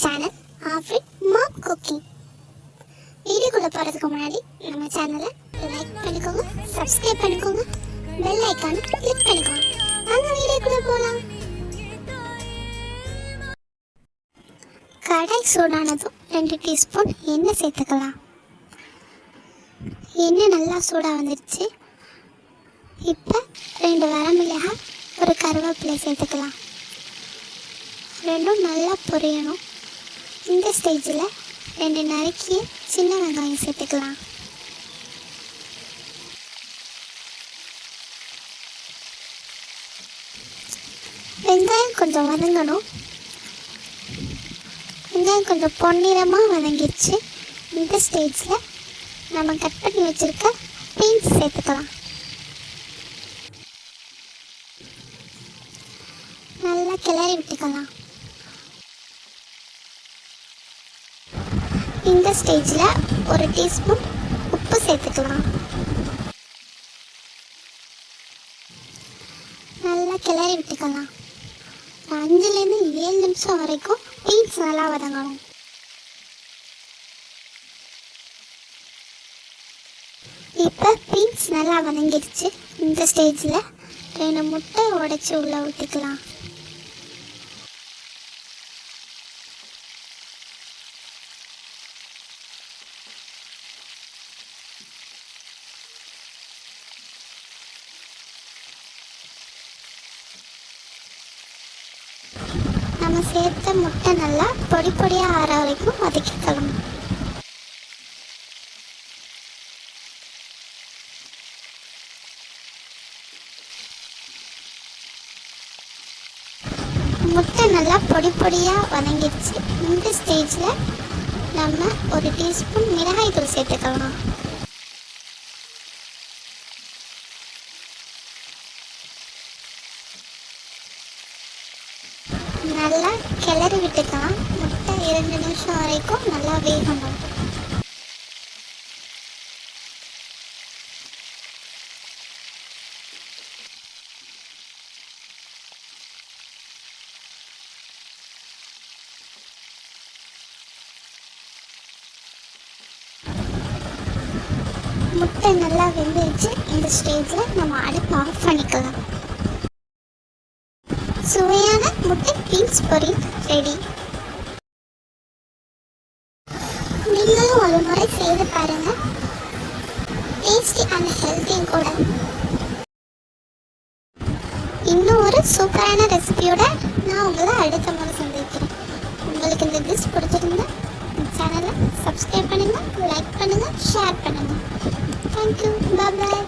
Channel ஆஃப்ரிக் மாம் cooking வீடியோக்குள்ளே போகிறதுக்கு முன்னாடி நம்ம சேனலை லைக் பண்ணிக்கோங்க சப்ஸ்கிரைப் பண்ணிக்கோங்க பெல் ஐக்கானை கிளிக் பண்ணிக்கோங்க. வாங்க வீடியோக்குள்ளே போகலாம் கடை சூடானதும் ரெண்டு டீஸ்பூன் எண்ணெய் சேர்த்துக்கலாம். எண்ணெய் நல்லா சூடாக வந்துடுச்சு இப்போ ரெண்டு வரமிளகாய் ஒரு கருவேப்பிலை சேர்த்துக்கலாம். ரெண்டும் நல்லா பொரியணும். இந்த ஸ்டேஜில் ரெண்டு நறுக்கிய சின்ன வெங்காயம் சேர்த்துக்கலாம். வெங்காயம் கொஞ்சம் வதங்கணும். வெங்காயம் கொஞ்சம் பொன்னிறமாக வதங்கிடுச்சு இந்த ஸ்டேஜில் நம்ம கட் பண்ணி வச்சுருக்க பீன்ஸ் சேர்த்துக்கலாம். நல்லா கிளறி விட்டுக்கலாம். இந்த ஸ்டேஜில் ஒரு டீஸ்பூன் உப்பு சேர்த்துக்கலாம். நல்லா கிளறி விட்டுக்கலாம். ஒரு அஞ்சுலேருந்து ஏழு நிமிஷம் வரைக்கும் பீன்ஸ் நல்லா வதங்கணும். இப்போ பீன்ஸ் நல்லா வதங்கிடுச்சு. இந்த ஸ்டேஜில் ரெண்டு முட்டை உடைச்சி உள்ளே ஊற்றிக்கலாம் நம்ம சேர்த்த முட்டை நல்லா பொடி பொடியாக ஆற வரைக்கும் வதக்கிக்கலாம் முட்டை நல்லா பொடி பொடியாக வதங்கிடுச்சு. இந்த ஸ்டேஜில் நம்ம ஒரு டீஸ்பூன் மிளகாய் தூள் சேர்த்துக்கலாம் நல்லா கிளறி விட்டுக்கலாம் முட்டை இரண்டு நிமிஷம் வரைக்கும் நல்லா வேகணும். முட்டை நல்லா வெந்துருச்சு. இந்த ஸ்டேஜில் நம்ம அடுப்பு ஆஃப் பண்ணிக்கலாம். சுவை முட்டை பீன்ஸ் பொரி ரெடி. நீங்களும் ஒரு முறை செய்து பாருங்க. டேஸ்டி அண்ட் ஹெல்த்தியும் கூட. இன்னும் ஒரு சூப்பரான ரெசிபியோட நான் உங்களை அடுத்த முறை சந்திக்கிறேன். உங்களுக்கு இந்த டிஷ் பிடிச்சிருந்தா சேனலை சப்ஸ்கிரைப் பண்ணுங்கள் லைக் பண்ணுங்கள் ஷேர் பண்ணுங்கள் தேங்க்யூ பாய்